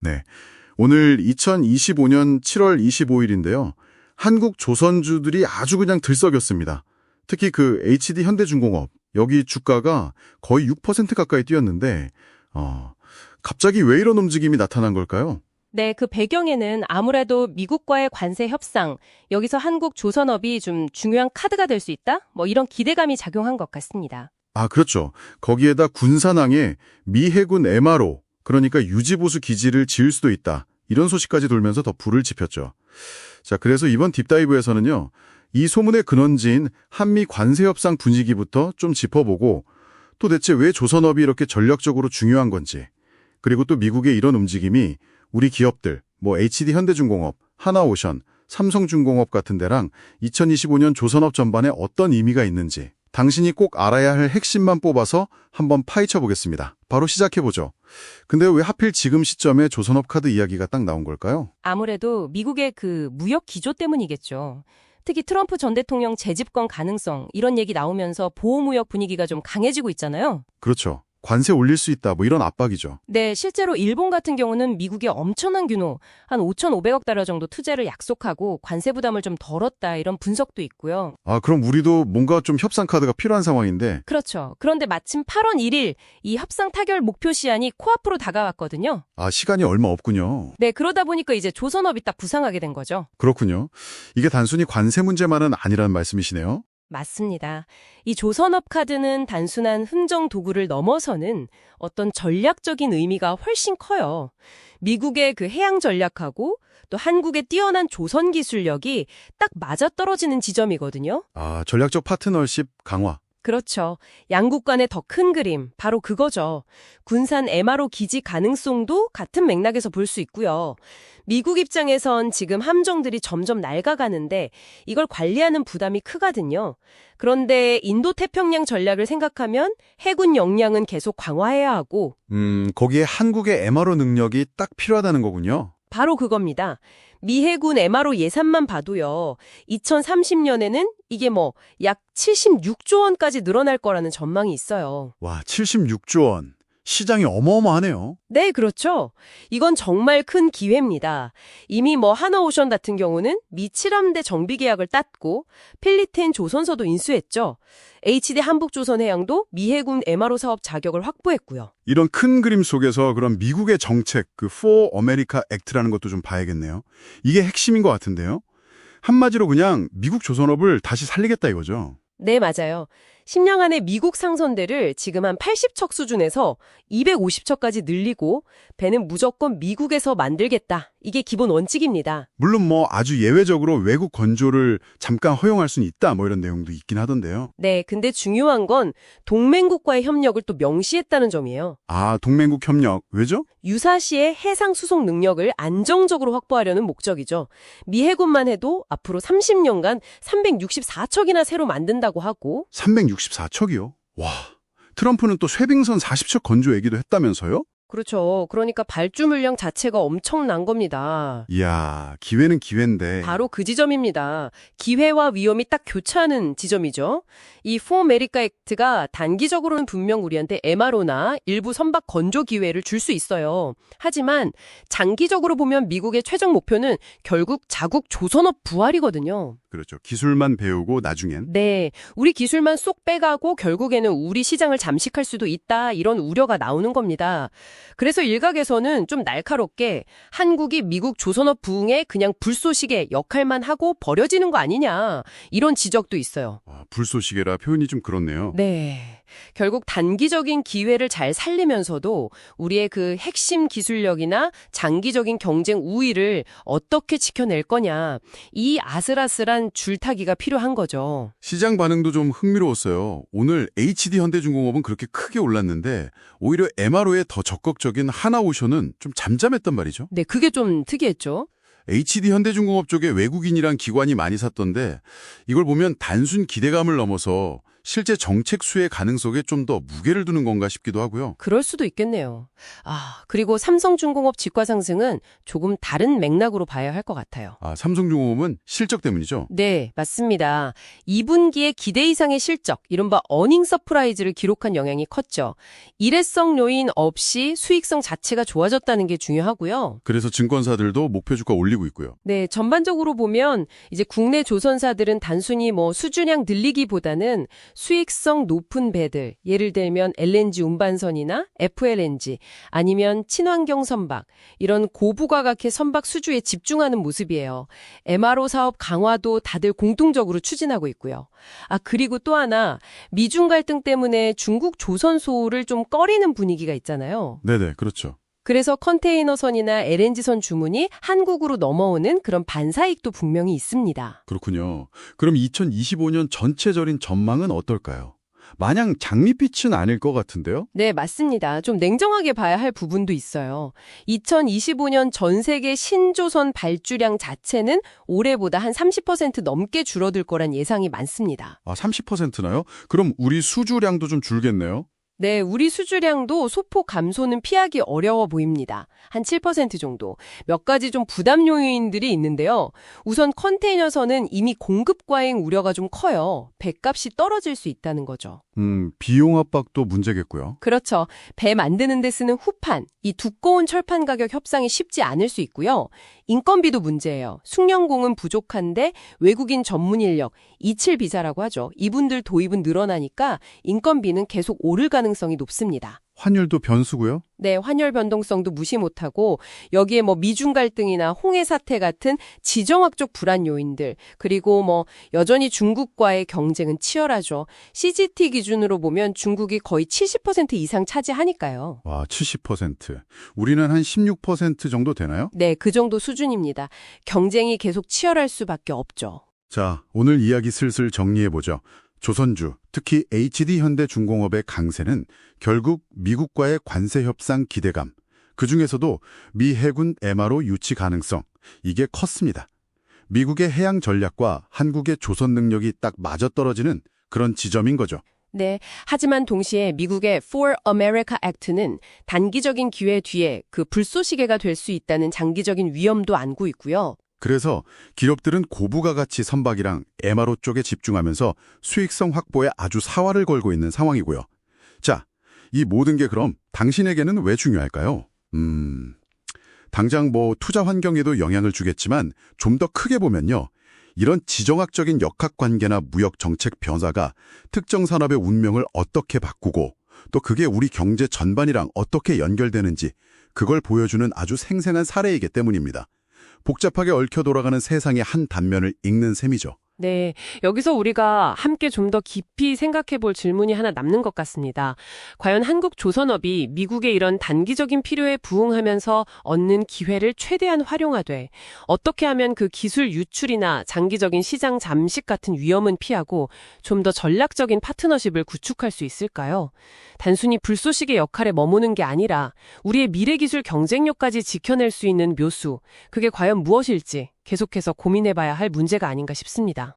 네. 오늘 2025년 7월 25일인데요. 한국 조선주들이 아주 그냥 들썩였습니다. 특히 그 HD 현대중공업, 여기 주가가 거의 6% 가까이 뛰었는데, 어, 갑자기 왜 이런 움직임이 나타난 걸까요? 네, 그 배경에는 아무래도 미국과의 관세 협상, 여기서 한국 조선업이 좀 중요한 카드가 될 수 있다? 뭐 이런 기대감이 작용한 것 같습니다. 아, 그렇죠. 거기에다 군산항에 미 해군 MRO, 그러니까 유지보수 기지를 지을 수도 있다. 이런 소식까지 돌면서 더 불을 지폈죠. 자, 그래서 이번 딥다이브에서는요. 이 소문의 근원지인 한미 관세 협상 분위기부터 좀 짚어보고 또 대체 왜 조선업이 이렇게 전략적으로 중요한 건지 그리고 또 미국의 이런 움직임이 우리 기업들 뭐 HD 현대중공업, 하나오션, 삼성중공업 같은 데랑 2025년 조선업 전반에 어떤 의미가 있는지 당신이 꼭 알아야 할 핵심만 뽑아서 한번 파헤쳐 보겠습니다. 바로 시작해 보죠. 근데 왜 하필 지금 시점에 조선업 카드 이야기가 딱 나온 걸까요? 아무래도 미국의 그 무역 기조 때문이겠죠. 특히 트럼프 전 대통령 재집권 가능성 이런 얘기 나오면서 보호무역 분위기가 좀 강해지고 있잖아요. 그렇죠. 관세 올릴 수 있다 뭐 이런 압박이죠. 네, 실제로 일본 같은 경우는 미국의 엄청난 규모, 한 5,500억 달러 정도 투자를 약속하고 관세 부담을 좀 덜었다 이런 분석도 있고요. 아 그럼 우리도 뭔가 좀 협상 카드가 필요한 상황인데 그렇죠. 그런데 마침 8월 1일 이 협상 타결 목표 시한이 코앞으로 다가왔거든요. 아 시간이 얼마 없군요. 네, 그러다 보니까 이제 조선업이 딱 부상하게 된 거죠. 그렇군요. 이게 단순히 관세 문제만은 아니라는 말씀이시네요. 맞습니다. 이 조선업 카드는 단순한 흥정 도구를 넘어서는 어떤 전략적인 의미가 훨씬 커요. 미국의 그 해양 전략하고 또 한국의 뛰어난 조선 기술력이 딱 맞아떨어지는 지점이거든요. 아 전략적 파트너십 강화. 그렇죠. 양국 간의 더 큰 그림, 바로 그거죠. 군산 MRO 기지 가능성도 같은 맥락에서 볼 수 있고요. 미국 입장에선 지금 함정들이 점점 낡아가는데 이걸 관리하는 부담이 크거든요. 그런데 인도 태평양 전략을 생각하면 해군 역량은 계속 강화해야 하고 음 거기에 한국의 MRO 능력이 딱 필요하다는 거군요. 바로 그겁니다. 미 해군 MRO 예산만 봐도요. 2030년에는 이게 뭐 약 76조 원까지 늘어날 거라는 전망이 있어요. 와 76조 원. 시장이 어마어마하네요. 네, 그렇죠. 이건 정말 큰 기회입니다. 이미 뭐 하나오션 같은 경우는 미 7함대 정비 계약을 땄고 필리핀 조선서도 인수했죠. HD 한북조선해양도 미 해군 MRO 사업 자격을 확보했고요. 이런 큰 그림 속에서 그럼 미국의 정책, 그 For America Act라는 것도 좀 봐야겠네요. 이게 핵심인 것 같은데요. 한마디로 그냥 미국 조선업을 다시 살리겠다 이거죠. 네, 맞아요. 10년 안에 미국 상선대를 지금 한 80척 수준에서 250척까지 늘리고 배는 무조건 미국에서 만들겠다. 이게 기본 원칙입니다. 물론 뭐 아주 예외적으로 외국 건조를 잠깐 허용할 수는 있다 뭐 이런 내용도 있긴 하던데요. 네, 근데 중요한 건 동맹국과의 협력을 또 명시했다는 점이에요. 아 동맹국 협력 왜죠? 유사시의 해상 수송 능력을 안정적으로 확보하려는 목적이죠. 미 해군만 해도 앞으로 30년간 364척이나 새로 만든다고 하고 364척이요. 와 트럼프는 또 쇠빙선 40척 건조 얘기도 했다면서요? 그렇죠. 그러니까 발주 물량 자체가 엄청난 겁니다. 이야 기회는 기회인데 바로 그 지점입니다. 기회와 위험이 딱 교차하는 지점이죠. 이 포 메리카 액트가 단기적으로는 분명 우리한테 MRO나 일부 선박 건조 기회를 줄 수 있어요. 하지만 장기적으로 보면 미국의 최종 목표는 결국 자국 조선업 부활이거든요. 그렇죠. 기술만 배우고 나중엔 네, 우리 기술만 쏙 빼가고 결국에는 우리 시장을 잠식할 수도 있다 이런 우려가 나오는 겁니다. 그래서 일각에서는 좀 날카롭게 한국이 미국 조선업 부흥에 그냥 불쏘시개 역할만 하고 버려지는 거 아니냐 이런 지적도 있어요. 와, 불쏘시개라 표현이 좀 그렇네요. 네. 결국 단기적인 기회를 잘 살리면서도 우리의 그 핵심 기술력이나 장기적인 경쟁 우위를 어떻게 지켜낼 거냐. 이 아슬아슬한 줄타기가 필요한 거죠. 시장 반응도 좀 흥미로웠어요. 오늘 HD 현대중공업은 그렇게 크게 올랐는데 오히려 MRO에 더 적극적인 하나오션은 좀 잠잠했단 말이죠. 네, 그게 좀 특이했죠. HD 현대중공업 쪽에 외국인이랑 기관이 많이 샀던데 이걸 보면 단순 기대감을 넘어서 실제 정책 수혜 가능성에 좀 더 무게를 두는 건가 싶기도 하고요. 그럴 수도 있겠네요. 아, 그리고 삼성중공업 지가 상승은 조금 다른 맥락으로 봐야 할 것 같아요. 아, 삼성중공업은 실적 때문이죠. 네, 맞습니다. 2분기에 기대 이상의 실적, 이른바 어닝 서프라이즈를 기록한 영향이 컸죠. 일회성 요인 없이 수익성 자체가 좋아졌다는 게 중요하고요. 그래서 증권사들도 목표 주가 올리고 있고요. 네, 전반적으로 보면 이제 국내 조선사들은 단순히 뭐 수준량 늘리기보다는 수익성 높은 배들, 예를 들면 LNG 운반선이나 FLNG, 아니면 친환경 선박, 이런 고부가각해 선박 수주에 집중하는 모습이에요. MRO 사업 강화도 다들 공통적으로 추진하고 있고요. 아, 그리고 또 하나, 미중 갈등 때문에 중국 조선소를 좀 꺼리는 분위기가 있잖아요. 네네, 그렇죠. 그래서 컨테이너선이나 LNG선 주문이 한국으로 넘어오는 그런 반사익도 분명히 있습니다. 그렇군요. 그럼 2025년 전체적인 전망은 어떨까요? 마냥 장밋빛은 아닐 것 같은데요? 네, 맞습니다. 좀 냉정하게 봐야 할 부분도 있어요. 2025년 전 세계 신조선 발주량 자체는 올해보다 한 30% 넘게 줄어들 거란 예상이 많습니다. 아, 30%나요? 그럼 우리 수주량도 좀 줄겠네요? 네, 우리 수주량도 소폭 감소는 피하기 어려워 보입니다. 한 7% 정도. 몇 가지 좀 부담 요인들이 있는데요. 우선 컨테이너선은 이미 공급 과잉 우려가 좀 커요. 배값이 떨어질 수 있다는 거죠. 음, 비용 압박도 문제겠고요. 그렇죠. 배 만드는 데 쓰는 후판, 이 두꺼운 철판 가격 협상이 쉽지 않을 수 있고요. 인건비도 문제예요. 숙련공은 부족한데 외국인 전문 인력, 이칠 비자라고 하죠. 이분들 도입은 늘어나니까 인건비는 계속 오를 가능성이 높습니다. 환율도 변수고요. 네, 환율 변동성도 무시 못하고 여기에 뭐 미중 갈등이나 홍해 사태 같은 지정학적 불안 요인들 그리고 뭐 여전히 중국과의 경쟁은 치열하죠. CGT 기준으로 보면 중국이 거의 70% 이상 차지하니까요. 와, 70%. 우리는 한 16% 정도 되나요? 네, 그 정도 수준입니다. 경쟁이 계속 치열할 수밖에 없죠. 자, 오늘 이야기 슬슬 정리해보죠. 조선주, 특히 HD현대중공업의 강세는 결국 미국과의 관세 협상 기대감, 그 중에서도 미 해군 MRO 유치 가능성, 이게 컸습니다. 미국의 해양 전략과 한국의 조선 능력이 딱 맞아떨어지는 그런 지점인 거죠. 네, 하지만 동시에 미국의 For America Act는 단기적인 기회 뒤에 그 불쏘시개가 될 수 있다는 장기적인 위험도 안고 있고요. 그래서 기업들은 고부가 가치 선박이랑 MRO 쪽에 집중하면서 수익성 확보에 아주 사활을 걸고 있는 상황이고요. 자, 이 모든 게 그럼 당신에게는 왜 중요할까요? 음, 당장 뭐 투자 환경에도 영향을 주겠지만 좀 더 크게 보면요. 이런 지정학적인 역학관계나 무역 정책 변화가 특정 산업의 운명을 어떻게 바꾸고 또 그게 우리 경제 전반이랑 어떻게 연결되는지 그걸 보여주는 아주 생생한 사례이기 때문입니다. 복잡하게 얽혀 돌아가는 세상의 한 단면을 읽는 셈이죠. 네, 여기서 우리가 함께 좀 더 깊이 생각해 볼 질문이 하나 남는 것 같습니다. 과연 한국 조선업이 미국의 이런 단기적인 필요에 부응하면서 얻는 기회를 최대한 활용하되 어떻게 하면 그 기술 유출이나 장기적인 시장 잠식 같은 위험은 피하고 좀 더 전략적인 파트너십을 구축할 수 있을까요? 단순히 불쏘시개 역할에 머무는 게 아니라 우리의 미래 기술 경쟁력까지 지켜낼 수 있는 묘수, 그게 과연 무엇일지 계속해서 고민해봐야 할 문제가 아닌가 싶습니다.